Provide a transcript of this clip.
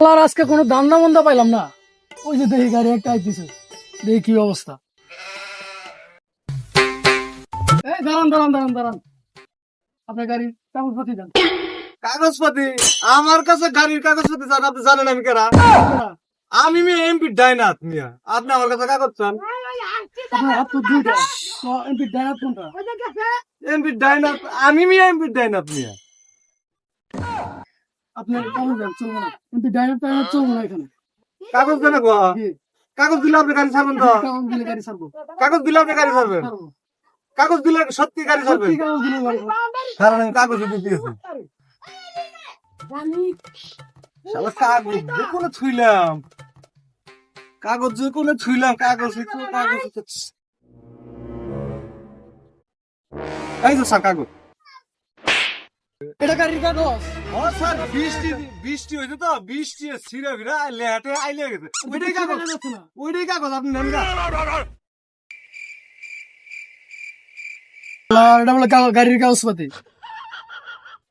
আর আজকে কোনো দান্দা মন্দা পাইলাম না। ওই যে দেখি গাড়ি একটা আইতেছে। দেখি কি অবস্থা। এই দাঁড়ান দাঁড়ান দাঁড়ান দাঁড়ান। আপনার গাড়ি কাগজপাতি দেন। কাগজপাতি? আমার কাছে গাড়ির কাগজপাতি চান আপনি জানেন আমি কেরা? আমি মেয়ে এমপি ডাইনাথ মিয়া। আপনি আমার কাছে কাগজ চান? আপনার হাত তো দুইটা। এমপি ডাইনার কোনটা? এমপি ডাইনাথ আমি মেয়ে এমপি ডাইনাথ মিয়া। আপনার কাগজ দেন চলবো না। এমপি ডাইনার টাইনার চলবো না এখানে। কাগজ দেন কাগজ দিলে আপনি গাড়ি ছাড়বেন তো? কাগজ দিলে গাড়ি ছাড়বো। কাগজ দিলে আপনি গাড়ি ছাড়বেন? কাগজ দিলে সত্যি গাড়ি ছাড়বেন? সত্যি কাগজ দিলে গাড়ি ছাড়বো। কারণ আমি কাগজ দিতে দিয়েছি শালা কাগজ যে কোনো ছুইলাম। কাগজ যে কোনো ছুইলাম কাগজ কাগজ এই তো স্যার কাগজ। এটা গাড়ির কাগজ ও স্যার বৃষ্টি বৃষ্টি হয়েছে তো বৃষ্টি ছিঁড়ে ফিরে লেহাটে আইলে গেছে। ওইটাই কাগজ দেখা যাচ্ছে না। ওইটাই কাগজ আপনি নেন না এটা বলে গাড়ির কাগজপাতি।